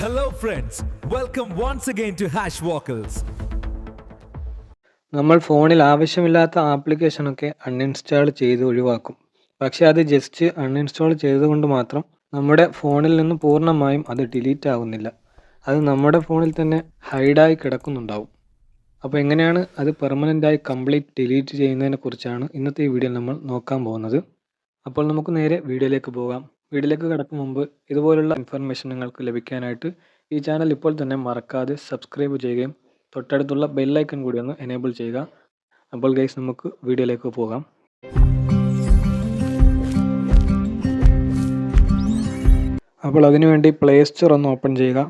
Hello, friends welcome once again to hash Walkers. നമ്മൾ ഫോണിൽ ആവശ്യമില്ലാത്ത ആപ്ലിക്കേഷനൊക്കെ അൺഇൻസ്റ്റാൾ ചെയ്ത് ഒഴിവാക്കും. പക്ഷേ അത് ജസ്റ്റ് അൺഇൻസ്റ്റാൾ ചെയ്തുകൊണ്ട് മാത്രം നമ്മുടെ ഫോണിൽ നിന്ന് പൂർണമായും അത് ഡിലീറ്റ് ആവുന്നില്ല. അത് നമ്മുടെ ഫോണിൽ തന്നെ ഹൈഡായി കിടക്കുന്നുണ്ടാവും. അപ്പോൾ എങ്ങനെയാണ് അത് പെർമനന്റായി കംപ്ലീറ്റ് ഡിലീറ്റ് ചെയ്യുന്നതിനെ കുറിച്ചാണ് ഇന്നത്തെ ഈ വീഡിയോയിൽ നമ്മൾ നോക്കാൻ പോകുന്നത്. അപ്പോൾ നമുക്ക് നേരെ വീഡിയോയിലേക്ക് പോകാം. വീഡിയോയിലേക്ക് കിടക്കും മുമ്പ് ഇതുപോലുള്ള ഇൻഫർമേഷൻ നിങ്ങൾക്ക് ലഭിക്കാനായിട്ട് ഈ ചാനൽ ഇപ്പോൾ തന്നെ മറക്കാതെ സബ്സ്ക്രൈബ് ചെയ്യുകയും തൊട്ടടുത്തുള്ള ബെല്ലൈക്കൺ കൂടി ഒന്ന് എനേബിൾ ചെയ്യുക. അപ്പോൾ ഗൈസ് നമുക്ക് വീഡിയോയിലേക്ക് പോകാം. അപ്പോൾ അതിനുവേണ്ടി പ്ലേ സ്റ്റോർ ഒന്ന് ഓപ്പൺ ചെയ്യുക.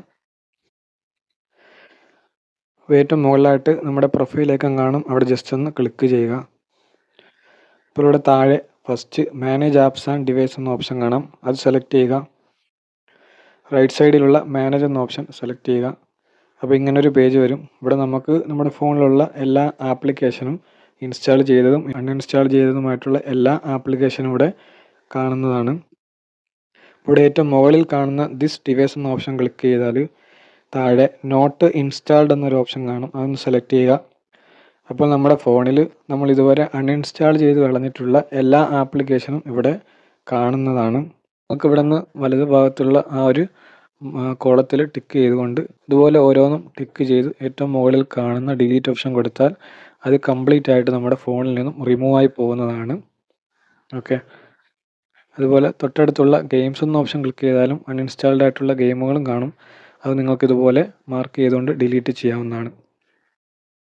ഏറ്റവും മുകളിലായിട്ട് നമ്മുടെ പ്രൊഫൈലേക്കും കാണും. അവിടെ ജസ്റ്റ് ഒന്ന് ക്ലിക്ക് ചെയ്യുക. അപ്പോൾ ഇവിടെ താഴെ first manage apps and device എന്ന ഓപ്ഷൻ കാണാം. അത് സെലക്ട് ചെയ്യുക. റൈറ്റ് സൈഡിലുള്ള മാനേജ് എന്ന ഓപ്ഷൻ സെലക്ട് ചെയ്യുക. അപ്പോൾ ഇങ്ങനൊരു പേജ് വരും. ഇവിടെ നമുക്ക് നമ്മുടെ ഫോണിലുള്ള എല്ലാ ആപ്ലിക്കേഷനും ഇൻസ്റ്റാൾ ചെയ്തതും അൺഇൻസ്റ്റാൾ ചെയ്തതുമായിട്ടുള്ള എല്ലാ ആപ്ലിക്കേഷനും ഇവിടെ കാണുന്നതാണ്. ഇവിടെ ഏറ്റവും മുകളിൽ കാണുന്ന ദിസ് ഡിവൈസ് എന്ന ഓപ്ഷൻ ക്ലിക്ക് ചെയ്താൽ താഴെ നോട്ട് ഇൻസ്റ്റാൾഡ് എന്നൊരു ഓപ്ഷൻ കാണും. അതൊന്ന് സെലക്ട് ചെയ്യുക. അപ്പോൾ നമ്മുടെ ഫോണിൽ നമ്മൾ ഇതുവരെ അൺഇൻസ്റ്റാൾ ചെയ്ത് കളഞ്ഞിട്ടുള്ള എല്ലാ ആപ്ലിക്കേഷനും ഇവിടെ കാണുന്നതാണ്. നമുക്ക് ഇവിടെ നിന്ന് വലതു ഭാഗത്തുള്ള ആ ഒരു കോളത്തിൽ ടിക്ക് ചെയ്തുകൊണ്ട് ഇതുപോലെ ഓരോന്നും ടിക്ക് ചെയ്ത് ഏറ്റവും മുകളിൽ കാണുന്ന ഡിലീറ്റ് ഓപ്ഷൻ കൊടുത്താൽ അത് കംപ്ലീറ്റ് ആയിട്ട് നമ്മുടെ ഫോണിൽ നിന്നും റിമൂവ് ആയി പോകുന്നതാണ്. ഓക്കെ അതുപോലെ തൊട്ടടുത്തുള്ള ഗെയിംസ് എന്ന ഓപ്ഷൻ ക്ലിക്ക് ചെയ്താലും അൺഇൻസ്റ്റാൾഡ് ആയിട്ടുള്ള ഗെയിമുകളും കാണും. അത് നിങ്ങൾക്ക് ഇതുപോലെ മാർക്ക് ചെയ്തുകൊണ്ട് ഡിലീറ്റ് ചെയ്യാവുന്നതാണ്.